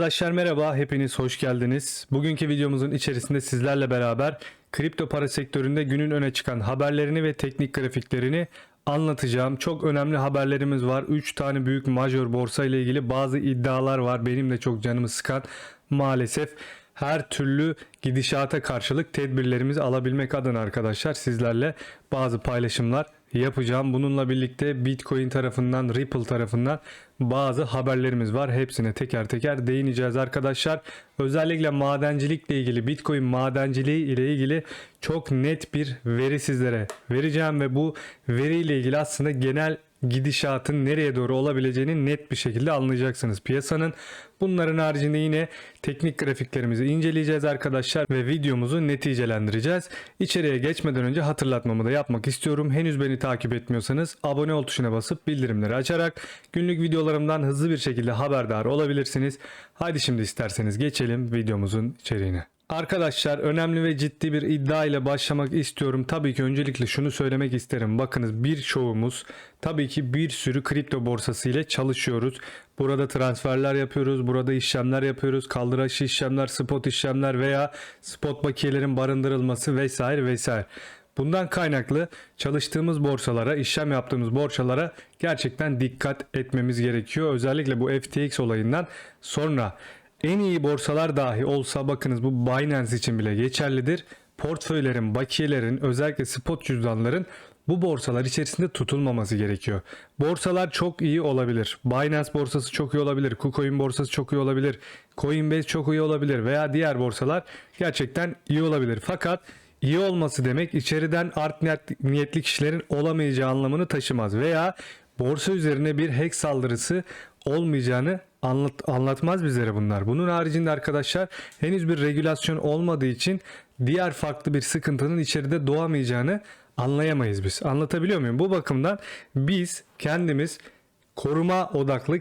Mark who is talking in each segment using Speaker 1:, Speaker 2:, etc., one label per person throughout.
Speaker 1: Arkadaşlar merhaba, hepiniz hoş geldiniz. Bugünkü videomuzun içerisinde sizlerle beraber kripto para sektöründe günün öne çıkan haberlerini ve teknik grafiklerini anlatacağım. Çok önemli haberlerimiz var. 3 tane büyük major borsa ile ilgili bazı iddialar var. Benim de çok canımı sıkan maalesef her türlü gidişata karşılık tedbirlerimizi alabilmek adına arkadaşlar sizlerle bazı paylaşımlar yapacağım. Bununla birlikte Bitcoin tarafından, Ripple tarafından bazı haberlerimiz var. Hepsine teker teker değineceğiz arkadaşlar. Özellikle madencilikle ilgili, Bitcoin madenciliği ile ilgili çok net bir veri sizlere vereceğim ve bu veriyle ilgili aslında genel gidişatın nereye doğru olabileceğini net bir şekilde anlayacaksınız piyasanın. Bunların haricinde yine teknik grafiklerimizi inceleyeceğiz arkadaşlar ve videomuzu neticelendireceğiz. İçeriye geçmeden önce hatırlatmamı da yapmak istiyorum. Henüz beni takip etmiyorsanız abone ol tuşuna basıp bildirimleri açarak günlük videolarımdan hızlı bir şekilde haberdar olabilirsiniz. Haydi şimdi isterseniz geçelim videomuzun içeriğine. Arkadaşlar önemli ve ciddi bir iddia ile başlamak istiyorum. Tabii ki öncelikle şunu söylemek isterim. Bakınız birçoğumuz tabii ki bir sürü kripto borsası ile çalışıyoruz. Burada transferler yapıyoruz, burada işlemler yapıyoruz, kaldıraçlı işlemler, spot işlemler veya spot bakiyelerin barındırılması vesaire vesaire. Bundan kaynaklı çalıştığımız borsalara, işlem yaptığımız borsalara gerçekten dikkat etmemiz gerekiyor. Özellikle bu FTX olayından sonra en iyi borsalar dahi olsa bakınız bu Binance için bile geçerlidir. Portföylerin, bakiyelerin, özellikle spot cüzdanların bu borsalar içerisinde tutulmaması gerekiyor. Borsalar çok iyi olabilir. Binance borsası çok iyi olabilir. KuCoin borsası çok iyi olabilir. Coinbase çok iyi olabilir veya diğer borsalar gerçekten iyi olabilir. Fakat iyi olması demek içeriden art niyet- niyetli kişilerin olamayacağı anlamını taşımaz veya borsa üzerine bir hack saldırısı olmayacağını anlat, anlatmaz bizlere bunlar. Bunun haricinde arkadaşlar henüz bir regülasyon olmadığı için diğer farklı bir sıkıntının içeride doğamayacağını anlayamayız biz. Anlatabiliyor muyum? Bu bakımdan biz kendimiz koruma odaklı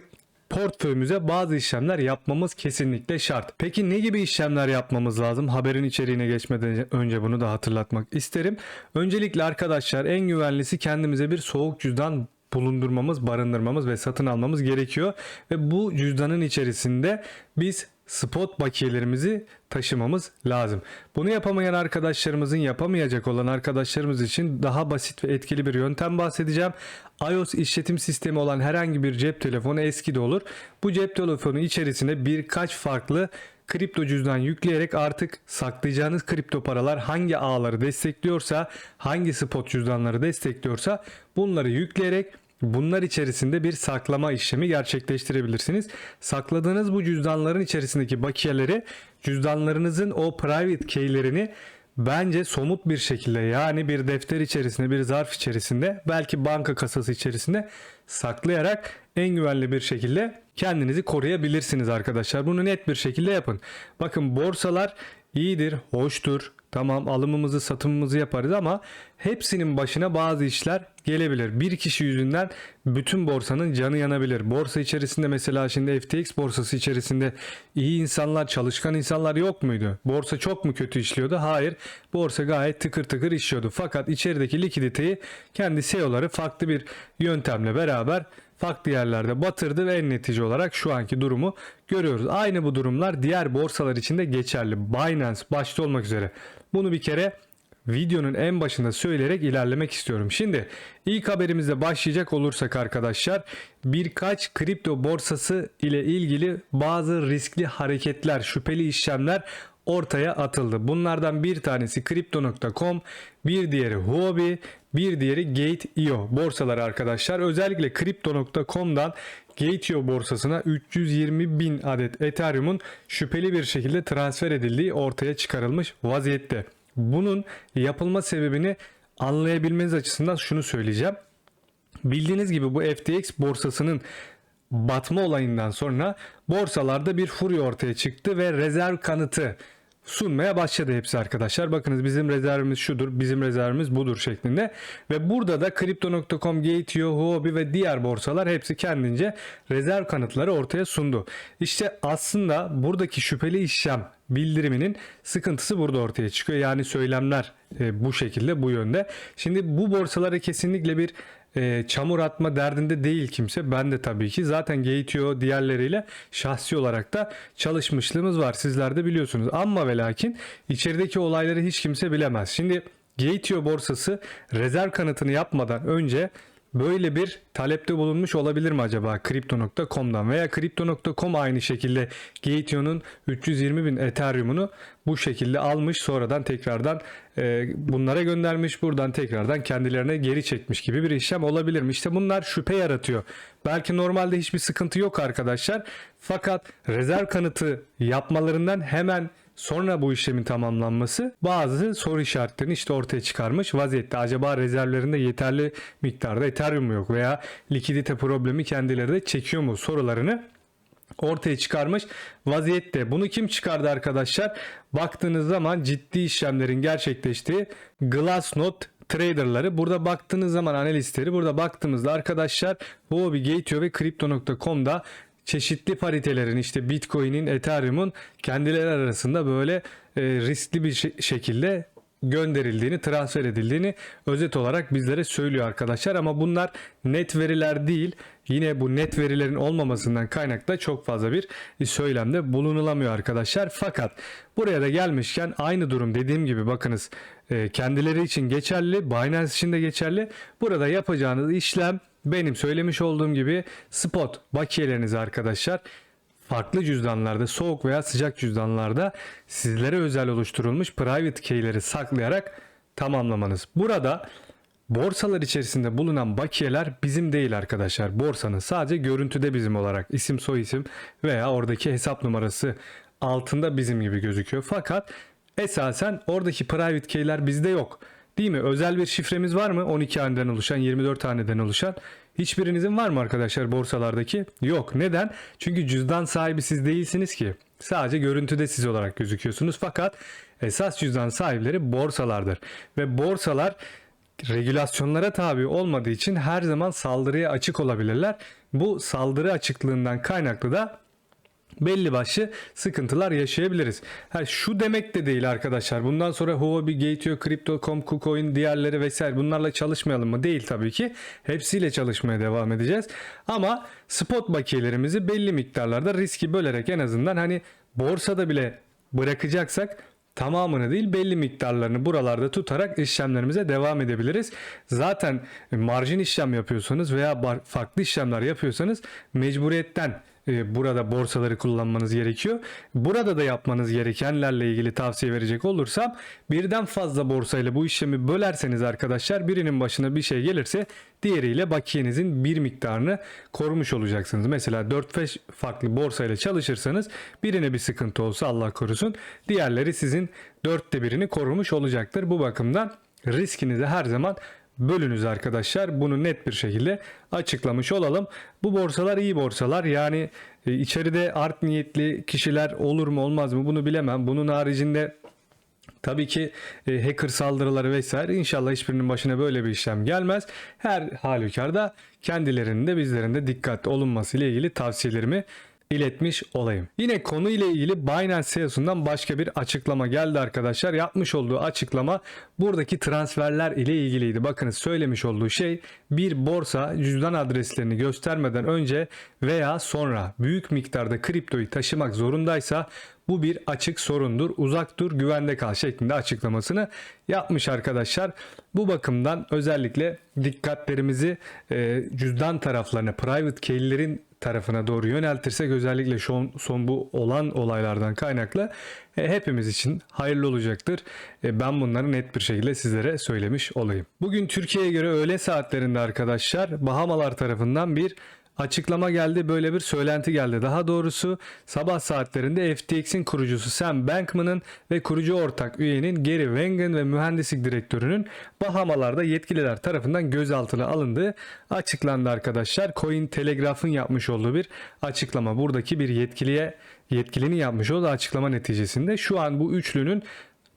Speaker 1: portföyümüze bazı işlemler yapmamız kesinlikle şart. Peki ne gibi işlemler yapmamız lazım? Haberin içeriğine geçmeden önce bunu da hatırlatmak isterim. Öncelikle arkadaşlar en güvenlisi kendimize bir soğuk cüzdan bulundurmamız, barındırmamız ve satın almamız gerekiyor. Ve bu cüzdanın içerisinde biz spot bakiyelerimizi taşımamız lazım. Bunu yapamayan arkadaşlarımızın yapamayacak olan arkadaşlarımız için daha basit ve etkili bir yöntem bahsedeceğim. iOS işletim sistemi olan herhangi bir cep telefonu eski de olur. Bu cep telefonu içerisine birkaç farklı kripto cüzdan yükleyerek artık saklayacağınız kripto paralar hangi ağları destekliyorsa, hangi spot cüzdanları destekliyorsa bunları yükleyerek Bunlar içerisinde bir saklama işlemi gerçekleştirebilirsiniz. Sakladığınız bu cüzdanların içerisindeki bakiyeleri cüzdanlarınızın o private keylerini bence somut bir şekilde yani bir defter içerisinde bir zarf içerisinde belki banka kasası içerisinde saklayarak en güvenli bir şekilde kendinizi koruyabilirsiniz arkadaşlar. Bunu net bir şekilde yapın. Bakın borsalar iyidir, hoştur. Tamam alımımızı satımımızı yaparız ama hepsinin başına bazı işler gelebilir. Bir kişi yüzünden bütün borsanın canı yanabilir. Borsa içerisinde mesela şimdi FTX borsası içerisinde iyi insanlar, çalışkan insanlar yok muydu? Borsa çok mu kötü işliyordu? Hayır. Borsa gayet tıkır tıkır işliyordu. Fakat içerideki likiditeyi kendi CEO'ları farklı bir yöntemle beraber farklı yerlerde batırdı ve en netice olarak şu anki durumu görüyoruz. Aynı bu durumlar diğer borsalar için de geçerli. Binance başta olmak üzere. Bunu bir kere videonun en başında söyleyerek ilerlemek istiyorum. Şimdi ilk haberimize başlayacak olursak arkadaşlar birkaç kripto borsası ile ilgili bazı riskli hareketler, şüpheli işlemler ortaya atıldı. Bunlardan bir tanesi Crypto.com, bir diğeri Huobi, bir diğeri Gate.io borsaları arkadaşlar. Özellikle Crypto.com'dan Gate.io borsasına 320 bin adet Ethereum'un şüpheli bir şekilde transfer edildiği ortaya çıkarılmış vaziyette. Bunun yapılma sebebini anlayabilmeniz açısından şunu söyleyeceğim. Bildiğiniz gibi bu FTX borsasının batma olayından sonra borsalarda bir furya ortaya çıktı ve rezerv kanıtı sunmaya başladı hepsi arkadaşlar. Bakınız bizim rezervimiz şudur, bizim rezervimiz budur şeklinde. Ve burada da Crypto.com, Gate.io, Huobi ve diğer borsalar hepsi kendince rezerv kanıtları ortaya sundu. İşte aslında buradaki şüpheli işlem bildiriminin sıkıntısı burada ortaya çıkıyor. Yani söylemler e, bu şekilde bu yönde. Şimdi bu borsalara kesinlikle bir e, çamur atma derdinde değil kimse. Ben de tabii ki zaten Gateo diğerleriyle şahsi olarak da çalışmışlığımız var. Sizler de biliyorsunuz. Ama ve lakin içerideki olayları hiç kimse bilemez. Şimdi Gateo borsası rezerv kanıtını yapmadan önce böyle bir talepte bulunmuş olabilir mi acaba Crypto.com'dan veya Crypto.com aynı şekilde Gateo'nun 320 bin Ethereum'unu bu şekilde almış sonradan tekrardan e, bunlara göndermiş buradan tekrardan kendilerine geri çekmiş gibi bir işlem olabilir mi? İşte bunlar şüphe yaratıyor. Belki normalde hiçbir sıkıntı yok arkadaşlar fakat rezerv kanıtı yapmalarından hemen Sonra bu işlemin tamamlanması bazı soru işaretlerini işte ortaya çıkarmış vaziyette. Acaba rezervlerinde yeterli miktarda Ethereum yok veya likidite problemi kendileri de çekiyor mu sorularını ortaya çıkarmış vaziyette. Bunu kim çıkardı arkadaşlar? Baktığınız zaman ciddi işlemlerin gerçekleştiği Glassnode traderları. Burada baktığınız zaman analistleri burada baktığımızda arkadaşlar Huobi Gateo ve Crypto.com'da çeşitli paritelerin işte Bitcoin'in, Ethereum'un kendileri arasında böyle e, riskli bir şe- şekilde gönderildiğini, transfer edildiğini özet olarak bizlere söylüyor arkadaşlar. Ama bunlar net veriler değil. Yine bu net verilerin olmamasından kaynaklı çok fazla bir söylemde bulunulamıyor arkadaşlar. Fakat buraya da gelmişken aynı durum dediğim gibi bakınız e, kendileri için geçerli, Binance için de geçerli. Burada yapacağınız işlem benim söylemiş olduğum gibi spot bakiyeleriniz arkadaşlar farklı cüzdanlarda soğuk veya sıcak cüzdanlarda sizlere özel oluşturulmuş private key'leri saklayarak tamamlamanız. Burada borsalar içerisinde bulunan bakiyeler bizim değil arkadaşlar. Borsanın sadece görüntüde bizim olarak isim soy isim veya oradaki hesap numarası altında bizim gibi gözüküyor. Fakat esasen oradaki private key'ler bizde yok. Değil mi? Özel bir şifremiz var mı? 12 haneden oluşan, 24 haneden oluşan. Hiçbirinizin var mı arkadaşlar borsalardaki? Yok. Neden? Çünkü cüzdan sahibi siz değilsiniz ki. Sadece görüntüde siz olarak gözüküyorsunuz. Fakat esas cüzdan sahipleri borsalardır. Ve borsalar regülasyonlara tabi olmadığı için her zaman saldırıya açık olabilirler. Bu saldırı açıklığından kaynaklı da belli başlı sıkıntılar yaşayabiliriz. Ha, şu demek de değil arkadaşlar. Bundan sonra Huobi, Gateo, Crypto.com, KuCoin, diğerleri vesaire bunlarla çalışmayalım mı? Değil tabii ki. Hepsiyle çalışmaya devam edeceğiz. Ama spot bakiyelerimizi belli miktarlarda riski bölerek en azından hani borsada bile bırakacaksak tamamını değil belli miktarlarını buralarda tutarak işlemlerimize devam edebiliriz. Zaten marjin işlem yapıyorsanız veya farklı işlemler yapıyorsanız mecburiyetten e, burada borsaları kullanmanız gerekiyor. Burada da yapmanız gerekenlerle ilgili tavsiye verecek olursam birden fazla borsayla bu işlemi bölerseniz arkadaşlar birinin başına bir şey gelirse diğeriyle bakiyenizin bir miktarını korumuş olacaksınız. Mesela 4-5 farklı borsayla çalışırsanız birine bir sıkıntı olsa Allah korusun diğerleri sizin dörtte birini korumuş olacaktır. Bu bakımdan riskinizi her zaman bölünüz arkadaşlar. Bunu net bir şekilde açıklamış olalım. Bu borsalar iyi borsalar. Yani e, içeride art niyetli kişiler olur mu olmaz mı bunu bilemem. Bunun haricinde Tabii ki e, hacker saldırıları vesaire inşallah hiçbirinin başına böyle bir işlem gelmez. Her halükarda kendilerinin de bizlerin de dikkatli olunması ile ilgili tavsiyelerimi iletmiş olayım. Yine konu ile ilgili Binance CEO'sundan başka bir açıklama geldi arkadaşlar. Yapmış olduğu açıklama buradaki transferler ile ilgiliydi. Bakınız söylemiş olduğu şey bir borsa cüzdan adreslerini göstermeden önce veya sonra büyük miktarda kriptoyu taşımak zorundaysa bu bir açık sorundur. Uzak dur, güvende kal şeklinde açıklamasını yapmış arkadaşlar. Bu bakımdan özellikle dikkatlerimizi e, cüzdan taraflarına, private key'lerin tarafına doğru yöneltirsek özellikle son, son bu olan olaylardan kaynaklı e, hepimiz için hayırlı olacaktır. E, ben bunları net bir şekilde sizlere söylemiş olayım. Bugün Türkiye'ye göre öğle saatlerinde arkadaşlar Bahamalar tarafından bir açıklama geldi. Böyle bir söylenti geldi. Daha doğrusu sabah saatlerinde FTX'in kurucusu Sam Bankman'ın ve kurucu ortak üyenin Gary Wengen ve mühendislik direktörünün Bahamalarda yetkililer tarafından gözaltına alındığı açıklandı arkadaşlar. Coin Telegraph'ın yapmış olduğu bir açıklama. Buradaki bir yetkiliye yetkilinin yapmış olduğu açıklama neticesinde şu an bu üçlünün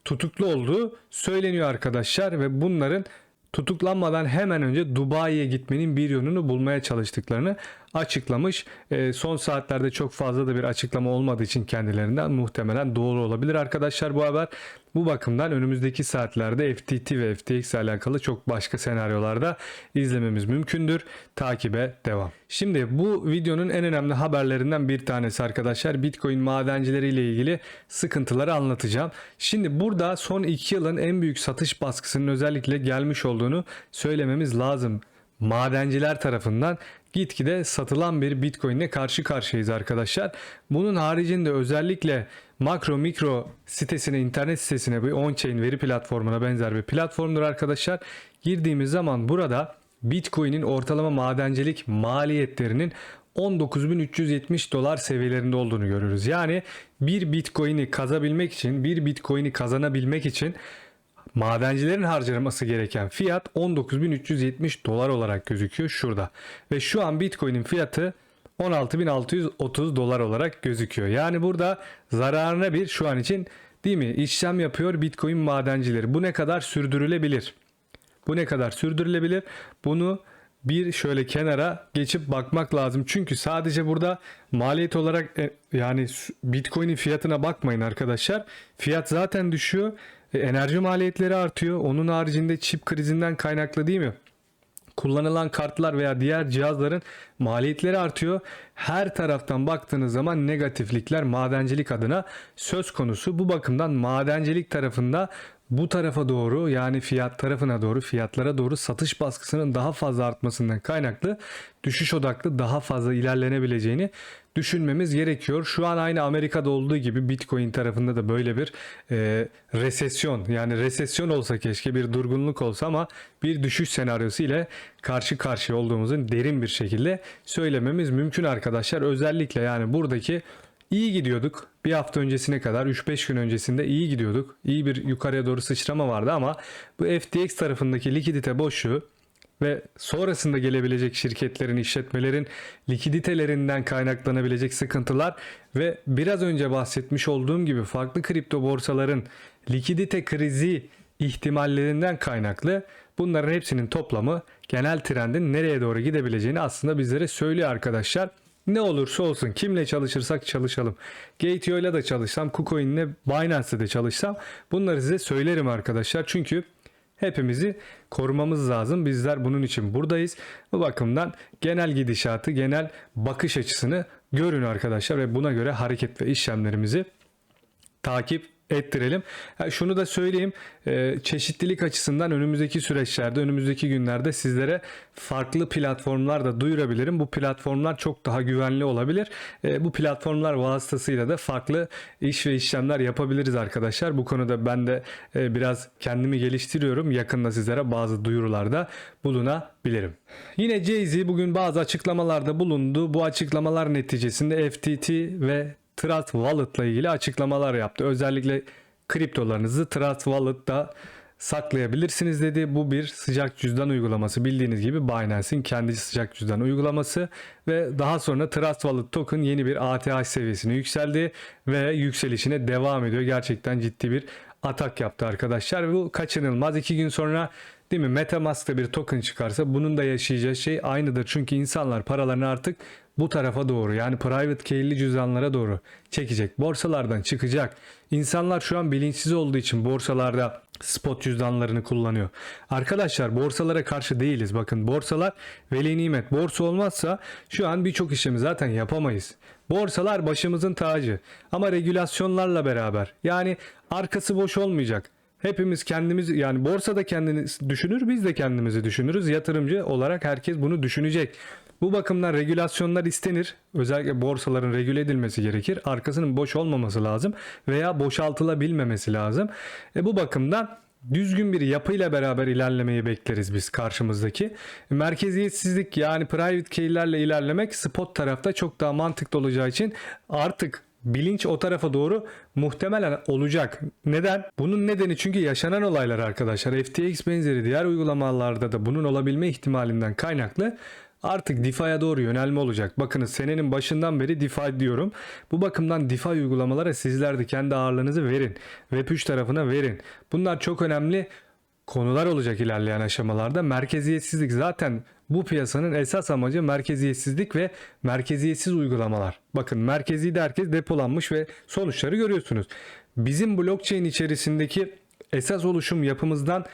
Speaker 1: tutuklu olduğu söyleniyor arkadaşlar ve bunların tutuklanmadan hemen önce Dubai'ye gitmenin bir yönünü bulmaya çalıştıklarını açıklamış. E, son saatlerde çok fazla da bir açıklama olmadığı için kendilerinden muhtemelen doğru olabilir arkadaşlar bu haber. Bu bakımdan önümüzdeki saatlerde FTT ve FTX ile alakalı çok başka senaryolarda izlememiz mümkündür. Takibe devam. Şimdi bu videonun en önemli haberlerinden bir tanesi arkadaşlar. Bitcoin madencileri ile ilgili sıkıntıları anlatacağım. Şimdi burada son 2 yılın en büyük satış baskısının özellikle gelmiş olduğunu söylememiz lazım. Madenciler tarafından gitgide satılan bir Bitcoin ile karşı karşıyayız arkadaşlar. Bunun haricinde özellikle makro mikro sitesine, internet sitesine bir on-chain veri platformuna benzer bir platformdur arkadaşlar. Girdiğimiz zaman burada Bitcoin'in ortalama madencilik maliyetlerinin 19.370 dolar seviyelerinde olduğunu görürüz. Yani bir Bitcoin'i kazabilmek için, bir Bitcoin'i kazanabilmek için madencilerin harcaması gereken fiyat 19.370 dolar olarak gözüküyor şurada. Ve şu an Bitcoin'in fiyatı 16.630 dolar olarak gözüküyor. Yani burada zararına bir şu an için değil mi işlem yapıyor Bitcoin madencileri. Bu ne kadar sürdürülebilir? Bu ne kadar sürdürülebilir? Bunu bir şöyle kenara geçip bakmak lazım. Çünkü sadece burada maliyet olarak e, yani Bitcoin'in fiyatına bakmayın arkadaşlar. Fiyat zaten düşüyor. E, enerji maliyetleri artıyor. Onun haricinde çip krizinden kaynaklı değil mi? kullanılan kartlar veya diğer cihazların maliyetleri artıyor. Her taraftan baktığınız zaman negatiflikler madencilik adına söz konusu. Bu bakımdan madencilik tarafında bu tarafa doğru yani fiyat tarafına doğru fiyatlara doğru satış baskısının daha fazla artmasından kaynaklı düşüş odaklı daha fazla ilerlenebileceğini düşünmemiz gerekiyor. Şu an aynı Amerika'da olduğu gibi Bitcoin tarafında da böyle bir e, resesyon yani resesyon olsa keşke bir durgunluk olsa ama bir düşüş senaryosu ile karşı karşıya olduğumuzun derin bir şekilde söylememiz mümkün arkadaşlar. Özellikle yani buradaki iyi gidiyorduk. Bir hafta öncesine kadar 3-5 gün öncesinde iyi gidiyorduk. İyi bir yukarıya doğru sıçrama vardı ama bu FTX tarafındaki likidite boşluğu ve sonrasında gelebilecek şirketlerin, işletmelerin likiditelerinden kaynaklanabilecek sıkıntılar ve biraz önce bahsetmiş olduğum gibi farklı kripto borsaların likidite krizi ihtimallerinden kaynaklı bunların hepsinin toplamı genel trendin nereye doğru gidebileceğini aslında bizlere söylüyor arkadaşlar. Ne olursa olsun kimle çalışırsak çalışalım. Gateo ile de çalışsam, KuCoin ile Binance'de de çalışsam bunları size söylerim arkadaşlar. Çünkü hepimizi korumamız lazım. Bizler bunun için buradayız. Bu bakımdan genel gidişatı, genel bakış açısını görün arkadaşlar ve buna göre hareket ve işlemlerimizi takip ettirelim. Şunu da söyleyeyim. E, çeşitlilik açısından önümüzdeki süreçlerde, önümüzdeki günlerde sizlere farklı platformlar da duyurabilirim. Bu platformlar çok daha güvenli olabilir. E, bu platformlar vasıtasıyla da farklı iş ve işlemler yapabiliriz arkadaşlar. Bu konuda ben de e, biraz kendimi geliştiriyorum. Yakında sizlere bazı duyurularda bulunabilirim. Yine Jay-Z bugün bazı açıklamalarda bulundu. Bu açıklamalar neticesinde FTT ve Trust Wallet ile ilgili açıklamalar yaptı. Özellikle kriptolarınızı Trust Wallet'ta saklayabilirsiniz dedi. Bu bir sıcak cüzdan uygulaması. Bildiğiniz gibi Binance'in kendi sıcak cüzdan uygulaması ve daha sonra Trust Wallet token yeni bir ATH seviyesine yükseldi ve yükselişine devam ediyor. Gerçekten ciddi bir atak yaptı arkadaşlar. Bu kaçınılmaz. iki gün sonra değil mi Metamask'ta bir token çıkarsa bunun da yaşayacağı şey aynıdır. Çünkü insanlar paralarını artık bu tarafa doğru yani private key'li cüzdanlara doğru çekecek. Borsalardan çıkacak. İnsanlar şu an bilinçsiz olduğu için borsalarda spot cüzdanlarını kullanıyor. Arkadaşlar borsalara karşı değiliz. Bakın borsalar veli nimet. Borsa olmazsa şu an birçok işimi zaten yapamayız. Borsalar başımızın tacı. Ama regülasyonlarla beraber yani arkası boş olmayacak. Hepimiz kendimiz yani borsada kendini düşünür biz de kendimizi düşünürüz. Yatırımcı olarak herkes bunu düşünecek. Bu bakımdan regülasyonlar istenir. Özellikle borsaların regüle edilmesi gerekir. Arkasının boş olmaması lazım veya boşaltılabilmemesi lazım. E bu bakımdan düzgün bir yapıyla beraber ilerlemeyi bekleriz biz karşımızdaki. Merkeziyetsizlik yani private key'lerle ilerlemek spot tarafta çok daha mantıklı olacağı için artık bilinç o tarafa doğru muhtemelen olacak. Neden? Bunun nedeni çünkü yaşanan olaylar arkadaşlar. FTX benzeri diğer uygulamalarda da bunun olabilme ihtimalinden kaynaklı artık DeFi'ye doğru yönelme olacak. Bakınız senenin başından beri DeFi diyorum. Bu bakımdan DeFi uygulamalara sizler de kendi ağırlığınızı verin. Web3 tarafına verin. Bunlar çok önemli konular olacak ilerleyen aşamalarda. Merkeziyetsizlik zaten bu piyasanın esas amacı merkeziyetsizlik ve merkeziyetsiz uygulamalar. Bakın merkezi de herkes depolanmış ve sonuçları görüyorsunuz. Bizim blockchain içerisindeki esas oluşum yapımızdan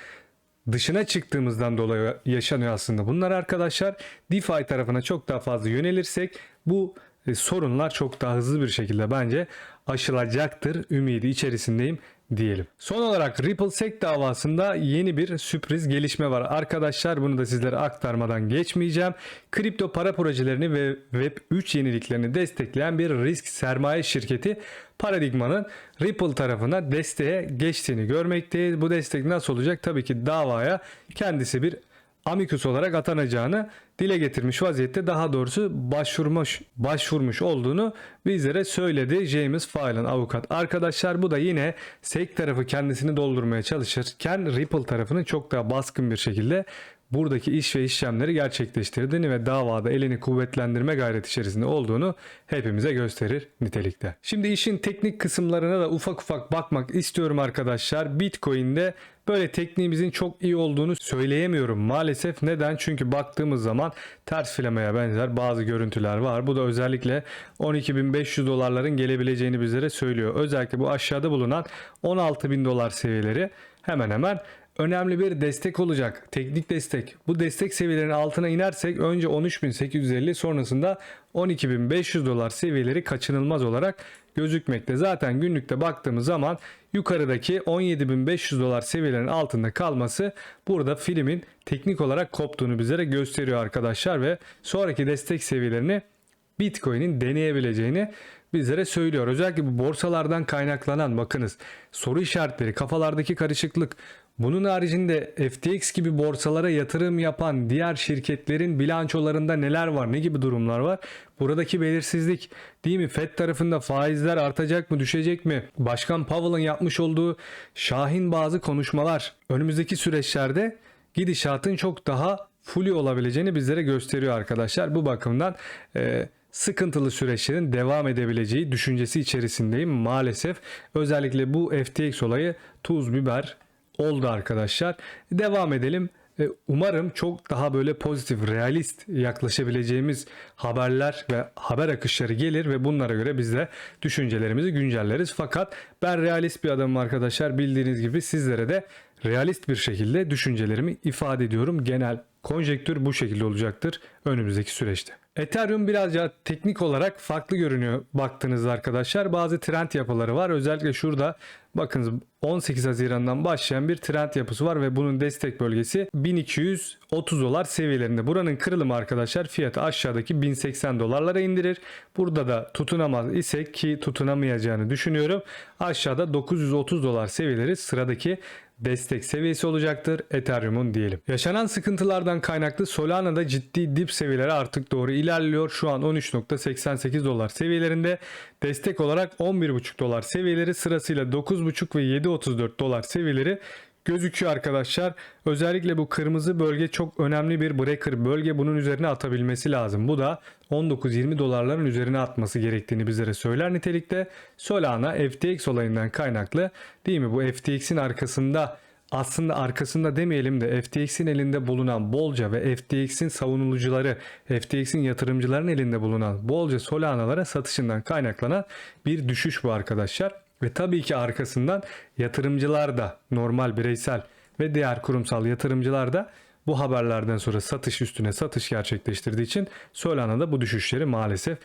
Speaker 1: dışına çıktığımızdan dolayı yaşanıyor aslında. Bunlar arkadaşlar DeFi tarafına çok daha fazla yönelirsek bu e, sorunlar çok daha hızlı bir şekilde bence aşılacaktır ümidi içerisindeyim diyelim. Son olarak RippleSec davasında yeni bir sürpriz gelişme var. Arkadaşlar bunu da sizlere aktarmadan geçmeyeceğim. Kripto para projelerini ve Web3 yeniliklerini destekleyen bir risk sermaye şirketi Paradigma'nın Ripple tarafına desteğe geçtiğini görmekteyiz. Bu destek nasıl olacak? Tabii ki davaya kendisi bir amikus olarak atanacağını dile getirmiş vaziyette daha doğrusu başvurmuş başvurmuş olduğunu bizlere söyledi James Phelan avukat. Arkadaşlar bu da yine SEC tarafı kendisini doldurmaya çalışırken Ripple tarafının çok daha baskın bir şekilde buradaki iş ve işlemleri gerçekleştirdiğini ve davada elini kuvvetlendirme gayreti içerisinde olduğunu hepimize gösterir nitelikte. Şimdi işin teknik kısımlarına da ufak ufak bakmak istiyorum arkadaşlar. Bitcoin'de böyle tekniğimizin çok iyi olduğunu söyleyemiyorum maalesef. Neden? Çünkü baktığımız zaman ters filamaya benzer bazı görüntüler var. Bu da özellikle 12.500 dolarların gelebileceğini bizlere söylüyor. Özellikle bu aşağıda bulunan 16.000 dolar seviyeleri hemen hemen önemli bir destek olacak. Teknik destek. Bu destek seviyelerinin altına inersek önce 13.850 sonrasında 12.500 dolar seviyeleri kaçınılmaz olarak gözükmekte. Zaten günlükte baktığımız zaman yukarıdaki 17.500 dolar seviyelerinin altında kalması burada filmin teknik olarak koptuğunu bizlere gösteriyor arkadaşlar ve sonraki destek seviyelerini Bitcoin'in deneyebileceğini bizlere söylüyor. Özellikle bu borsalardan kaynaklanan bakınız soru işaretleri, kafalardaki karışıklık, bunun haricinde FTX gibi borsalara yatırım yapan diğer şirketlerin bilançolarında neler var, ne gibi durumlar var? Buradaki belirsizlik değil mi? Fed tarafında faizler artacak mı, düşecek mi? Başkan Powell'ın yapmış olduğu şahin bazı konuşmalar önümüzdeki süreçlerde gidişatın çok daha fully olabileceğini bizlere gösteriyor arkadaşlar. Bu bakımdan e, sıkıntılı süreçlerin devam edebileceği düşüncesi içerisindeyim maalesef. Özellikle bu FTX olayı tuz biber oldu arkadaşlar. Devam edelim. E, Umarım çok daha böyle pozitif, realist yaklaşabileceğimiz haberler ve haber akışları gelir ve bunlara göre biz de düşüncelerimizi güncelleriz. Fakat ben realist bir adamım arkadaşlar. Bildiğiniz gibi sizlere de realist bir şekilde düşüncelerimi ifade ediyorum. Genel konjektür bu şekilde olacaktır önümüzdeki süreçte. Ethereum birazca teknik olarak farklı görünüyor baktığınızda arkadaşlar. Bazı trend yapıları var. Özellikle şurada bakınız 18 Haziran'dan başlayan bir trend yapısı var ve bunun destek bölgesi 1230 dolar seviyelerinde. Buranın kırılımı arkadaşlar fiyatı aşağıdaki 1080 dolarlara indirir. Burada da tutunamaz ise ki tutunamayacağını düşünüyorum. Aşağıda 930 dolar seviyeleri sıradaki destek seviyesi olacaktır Ethereum'un diyelim. Yaşanan sıkıntılardan kaynaklı Solana'da ciddi dip seviyeleri artık doğru ilerliyor. Şu an 13.88 dolar seviyelerinde destek olarak 11.5 dolar seviyeleri sırasıyla 9.5 ve 7.34 dolar seviyeleri gözüküyor arkadaşlar. Özellikle bu kırmızı bölge çok önemli bir breaker bölge. Bunun üzerine atabilmesi lazım. Bu da 19-20 dolarların üzerine atması gerektiğini bizlere söyler nitelikte. Solana FTX olayından kaynaklı değil mi? Bu FTX'in arkasında aslında arkasında demeyelim de FTX'in elinde bulunan bolca ve FTX'in savunucuları, FTX'in yatırımcıların elinde bulunan bolca Solana'lara satışından kaynaklanan bir düşüş bu arkadaşlar. Ve tabii ki arkasından yatırımcılar da normal bireysel ve diğer kurumsal yatırımcılar da bu haberlerden sonra satış üstüne satış gerçekleştirdiği için Solana'da bu düşüşleri maalesef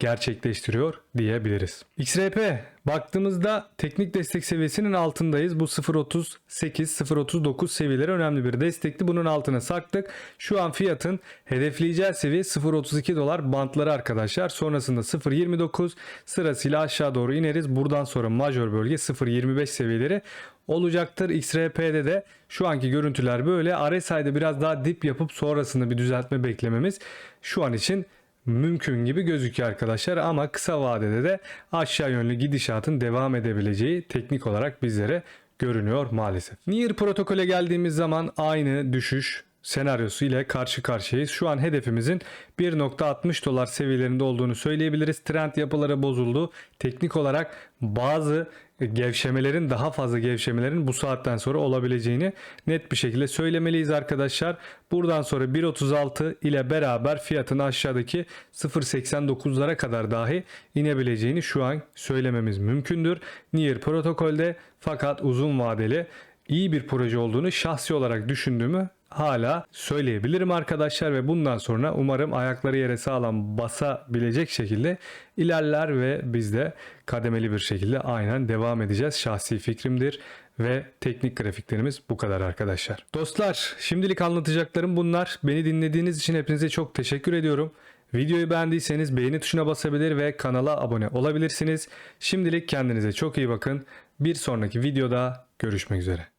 Speaker 1: gerçekleştiriyor diyebiliriz. XRP baktığımızda teknik destek seviyesinin altındayız. Bu 0.38 0.39 seviyeleri önemli bir destekti. Bunun altına saktık. Şu an fiyatın hedefleyeceği seviye 0.32 dolar bantları arkadaşlar. Sonrasında 0.29 sırasıyla aşağı doğru ineriz. Buradan sonra major bölge 0.25 seviyeleri olacaktır. XRP'de de şu anki görüntüler böyle. RSI'de biraz daha dip yapıp sonrasında bir düzeltme beklememiz şu an için mümkün gibi gözüküyor arkadaşlar ama kısa vadede de aşağı yönlü gidişatın devam edebileceği teknik olarak bizlere görünüyor maalesef. Near protokole geldiğimiz zaman aynı düşüş senaryosu ile karşı karşıyayız. Şu an hedefimizin 1.60 dolar seviyelerinde olduğunu söyleyebiliriz. Trend yapıları bozuldu. Teknik olarak bazı gevşemelerin daha fazla gevşemelerin bu saatten sonra olabileceğini net bir şekilde söylemeliyiz arkadaşlar. Buradan sonra 1.36 ile beraber fiyatın aşağıdaki 0.89'lara kadar dahi inebileceğini şu an söylememiz mümkündür. Near protokolde fakat uzun vadeli iyi bir proje olduğunu şahsi olarak düşündüğümü hala söyleyebilirim arkadaşlar ve bundan sonra umarım ayakları yere sağlam basabilecek şekilde ilerler ve biz de kademeli bir şekilde aynen devam edeceğiz. Şahsi fikrimdir ve teknik grafiklerimiz bu kadar arkadaşlar. Dostlar şimdilik anlatacaklarım bunlar. Beni dinlediğiniz için hepinize çok teşekkür ediyorum. Videoyu beğendiyseniz beğeni tuşuna basabilir ve kanala abone olabilirsiniz. Şimdilik kendinize çok iyi bakın. Bir sonraki videoda görüşmek üzere.